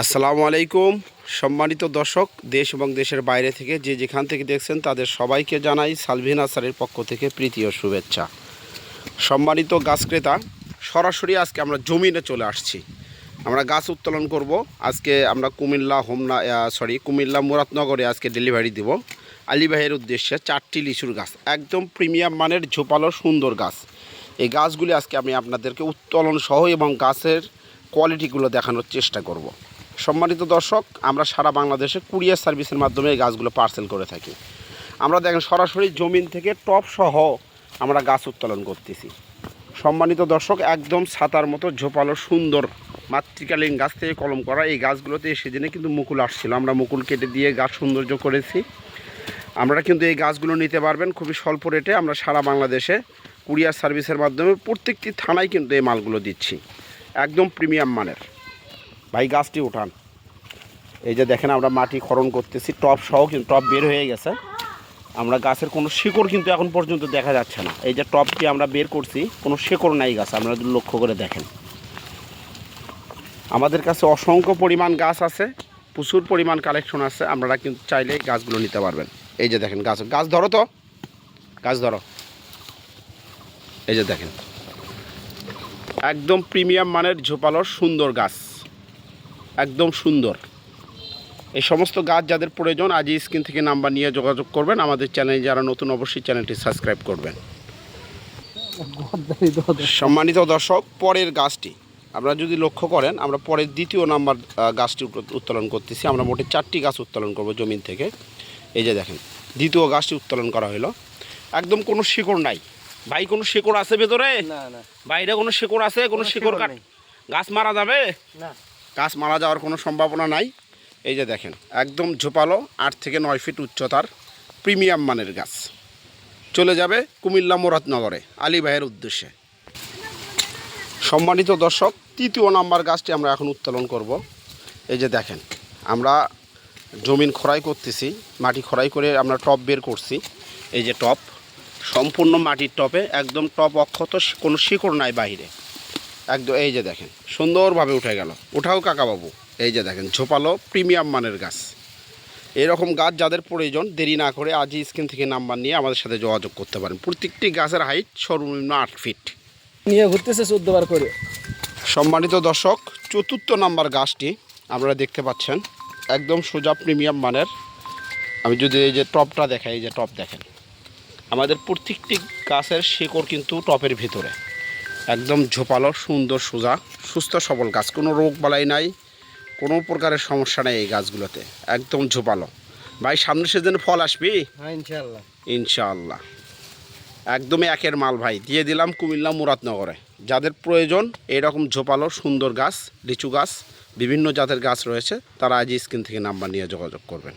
আসসালামু আলাইকুম। সম্মানিত দর্শক, দেশ এবং দেশের বাইরে থেকে যে যেখান থেকে দেখছেন তাদের সবাইকে জানাই সালভিন আসারের পক্ষ থেকে প্রীতি ও শুভেচ্ছা। সম্মানিত গাছ ক্রেতা, সরাসরি আজকে আমরা জমিনে চলে আসছি। আমরা গাছ উত্তোলন করব। আজকে আমরা কুমিল্লা, হোমনা সরি কুমিল্লা, মুরাদনগরে আজকে ডেলিভারি দিব। আলী ভাইয়ের উদ্দেশ্যে চারটি লিচুর গাছ, একদম প্রিমিয়াম মানের ঝোপালো সুন্দর গাছ। এই গাছগুলি আজকে আমি আপনাদেরকে উত্তোলন সহ এবং গাছের কোয়ালিটিগুলো দেখানোর চেষ্টা করব। সম্মানিত দর্শক, আমরা সারা বাংলাদেশে কুরিয়ার সার্ভিসের মাধ্যমে এই গাছগুলো পার্সেল করে থাকি। আমরা দেখেন সরাসরি জমিন থেকে টপ সহ আমরা গাছ উত্তোলন করতেছি। সম্মানিত দর্শক, একদম ছাতার মতো ঝোপালো, সুন্দর মাতৃকালীন গাছ থেকে কলম করা এই গাছগুলোতে সেদিনে কিন্তু মুকুল আসছিল। আমরা মুকুল কেটে দিয়ে গাছ সৌন্দর্য করেছি। আমরা কিন্তু এই গাছগুলো নিতে পারবেন খুবই স্বল্প রেটে। আমরা সারা বাংলাদেশে কুরিয়ার সার্ভিসের মাধ্যমে প্রত্যেকটি থানায় কিন্তু এই মালগুলো দিচ্ছি। একদম প্রিমিয়াম মানের। ভাই, গাছটি উঠান। এই যে দেখেন আমরা মাটি খরণ করতেছি, টপ সহ কিন্তু, টপ বের হয়ে গেছে। আমরা গাছের কোনো শিকড় কিন্তু এখন পর্যন্ত দেখা যাচ্ছে না। এই যে টপটি আমরা বের করছি, কোনো শিকড় নাই গাছ আপনারা যদি লক্ষ্য করে দেখেন। আমাদের কাছে অসংখ্য পরিমাণ গাছ আছে, প্রচুর পরিমাণ কালেকশন আছে, আপনারা কিন্তু চাইলে গাছগুলো নিতে পারবেন। এই যে দেখেন গাছ গাছ ধরো তো। গাছ ধরো। এই যে দেখেন। একদম প্রিমিয়াম মানের ঝোপালো সুন্দর গাছ। একদম সুন্দর। এই সমস্ত গাছ যাদের প্রয়োজন আজই স্ক্রিন থেকে নাম্বার নিয়ে যোগাযোগ করবেন। আমাদের চ্যানেলে যারা নতুন অবশ্যই চ্যানেলটি সাবস্ক্রাইব করবেন। সম্মানিত দর্শক পরের গাছটি। আপনারা যদি লক্ষ্য করেন আমরা পরের দ্বিতীয় নাম্বার গাছটি উত্তোলন করতেছি। আমরা মোটে চারটি গাছ উত্তোলন করব জমিন থেকে। এই যে দেখেন দ্বিতীয় গাছটি উত্তোলন করা হলো একদম কোনো শিকড় নাই। ভাই কোনো শিকড় আছে ভেতরে? বাইরে কোনো শিকড় আছে? কোনো শিকড়। গাছ মারা যাবে? না। গাছ মারা যাওয়ার কোনো সম্ভাবনা নাই। এই যে দেখেন, একদম ঝোপালো আট থেকে নয় ফিট উচ্চতার প্রিমিয়াম মানের গাছ। চলে যাবে কুমিল্লা মুরাদনগরে, আলী ভাইয়ের উদ্দেশ্যে। সম্মানিত দর্শক, তৃতীয় নাম্বার গাছটি আমরা এখন উত্তোলন করব। এই যে দেখেন, আমরা জমিন খোরাই করতেছি, মাটি খোরাই করে আমরা টপ বের করছি। এই যে টপ, সম্পূর্ণ মাটির টপে একদম টপ অক্ষত কোনো শিকড় নাই বাইরে। একদম এই যে দেখেন সুন্দরভাবে উঠে গেল। ওঠাও কাকাবাবু এই যে দেখেন ঝোপালো প্রিমিয়াম মানের গাছ। এরকম গাছ যাদের প্রয়োজন দেরি না করে আজই স্ক্রিন থেকে নাম্বার নিয়ে আমাদের সাথে যোগাযোগ করতে পারেন। প্রত্যেকটি গাছের হাইট সর্বনিম্ন আট ফিট নিয়ে ঘুরতেছে চোদ্দবার করে। সম্মানিত দর্শক চতুর্থ নাম্বার গাছটি আপনারা দেখতে পাচ্ছেন একদম সোজা প্রিমিয়াম মানের। আমি যদি এই যে টপটা দেখাই এই যে টপ দেখেন। আমাদের প্রত্যেকটি গাছের শিকড় কিন্তু টপের ভিতরে। একদম ঝোপালো সুন্দর সোজা সুস্থ সবল গাছ। কোনো রোগ বালাই নাই কোনো প্রকারের সমস্যা নেই এই গাছগুলোতে। একদম ঝোপালো। ভাই সামনের সিজনে ফল আসবি? হ্যাঁ ইনশাল্লাহ ইনশাআল্লাহ। একদমই একের মাল ভাই। দিয়ে দিলাম কুমিল্লা মুরাদনগরে। যাদের প্রয়োজন এরকম ঝোপালো সুন্দর গাছ লিচু গাছ বিভিন্ন জাতের গাছ রয়েছে তারা আজ স্ক্রিন থেকে নাম্বার নিয়ে যোগাযোগ করবেন।